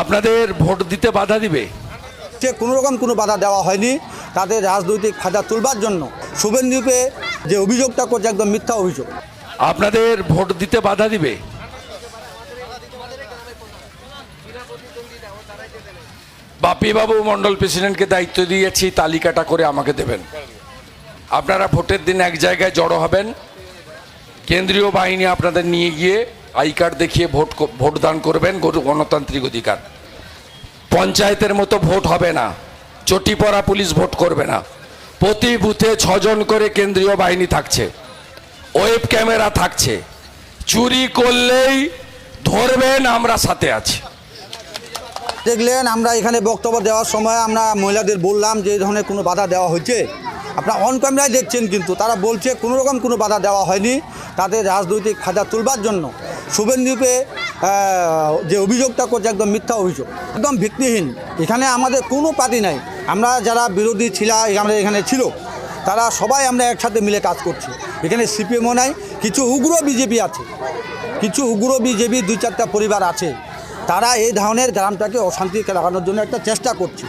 আপনাদের ভোট দিতে বাধা দিবে? যে কোনো রকম কোনো বাধা দেওয়া হয়নি। তাদের রাজনৈতিক ফায়দা তুলবার জন্য শুভেন্দুকে যে অভিযোগটা করছে একদম মিথ্যা অভিযোগ। আপনাদের ভোট দিতে বাধা দিবে? বাপিবাবু মণ্ডল প্রেসিডেন্টকে দায়িত্ব দিয়েছি তালিকাটা করে আমাকে দেবেন। আপনারা ভোটের দিন এক জায়গায় জড়ো হবেন। কেন্দ্রীয় বাহিনী আপনাদের নিয়ে গিয়ে আই কার্ড দেখিয়ে ভোট ভোটদান করবেন গণতান্ত্রিক অধিকার। পঞ্চায়েতের মতো ভোট হবে না। চটিপড়া পুলিশ ভোট করবে না। প্রতি বুথে ছজন করে কেন্দ্রীয় বাহিনী থাকছে। ওয়েব ক্যামেরা থাকছে। চুরি করলেই ধরবেন, আমরা সাথে আছি। দেখলেন, আমরা এখানে বক্তব্য দেওয়ার সময় আমরা মহিলাদের বললাম যে এই ধরনের কোনো বাধা দেওয়া হয়েছে। আপনারা অন ক্যামেরায় দেখছেন কিন্তু, তারা বলছে কোনো রকম কোনো বাধা দেওয়া হয়নি। তাদের রাজনৈতিক ফায়দা তুলবার জন্য। শুভেন্দুকে আহ, যে অভিযোগটা করছে একদম মিথ্যা অভিযোগ। একদম ভিত্তিহীন। এখানে আমাদের কোনো পার্টি নাই। আমরা যারা বিরোধী ছিলা আমরা এখানে ছিল তারা সবাই আমরা একসাথে মিলে কাজ করছি। এখানে সিপিএমও নাই কিছু উগ্র বিজেপি আছে। কিছু উগ্র বিজেপি দুই চারটা পরিবার আছে। তারা এই ধরনের গ্রামটাকে অশান্তি লাগানোর জন্য একটা চেষ্টা করছে।